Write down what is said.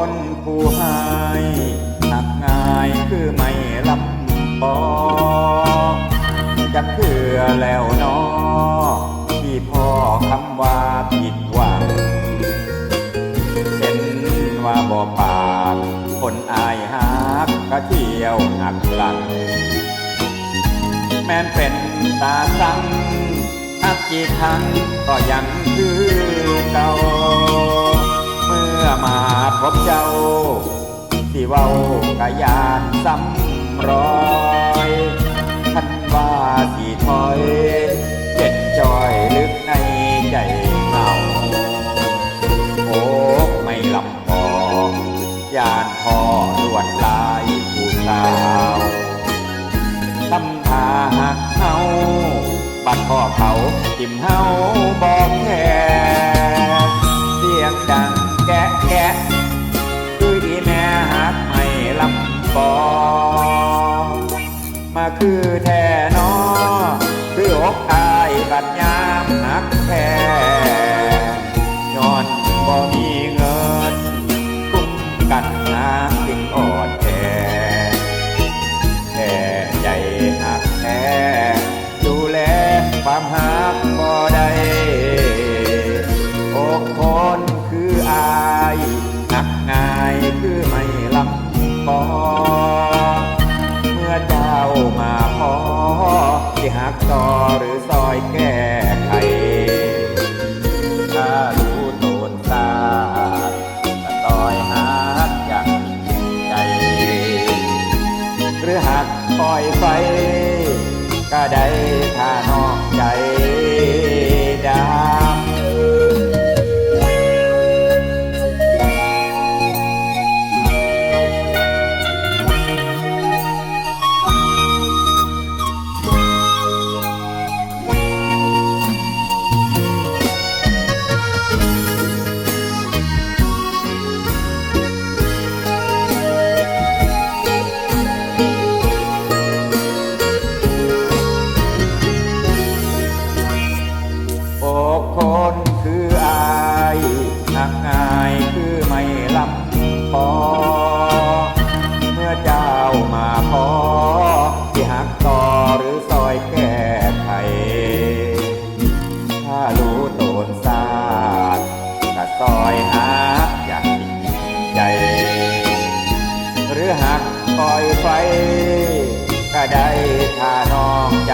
คนผู้ให้หักง่ายคือไม่ลำบอกจะเพื่อแล้วนอที่พ่อคำว่าผิดหวังเห็นว่าบ่ปากคนอายหักก็เที่ยวหักหลัง แม้นเป็นตาสังหักกี่ครั้งก็ยังคือเก่า มื่อมาพบเจ้าที่เว้ากะยานซ้ำรอยท่านว่าสีถอยเจ็ดจอยลึกในใจเงาโอ้ไม่ลำบองยานพอลวดลายผู้สาวทำทาหักเฮาบัดพ่อเขาทิมเฮาบ บอมาคือแท่นอคืออกอายบัดยามหักแท้ย้อนบ่มีเงินคุ้มกันน้ำจึงอ่อนแอแค่ใจหักแท้ดูแลความหักบ่ได้อกคนคืออายหักง่ายคือไม่ลำ มอ เมื่อเจ้ามาพอที่หักต่อหรือซอยแก่ ปล่อยไฟก็ได้ถ้าน้องใจ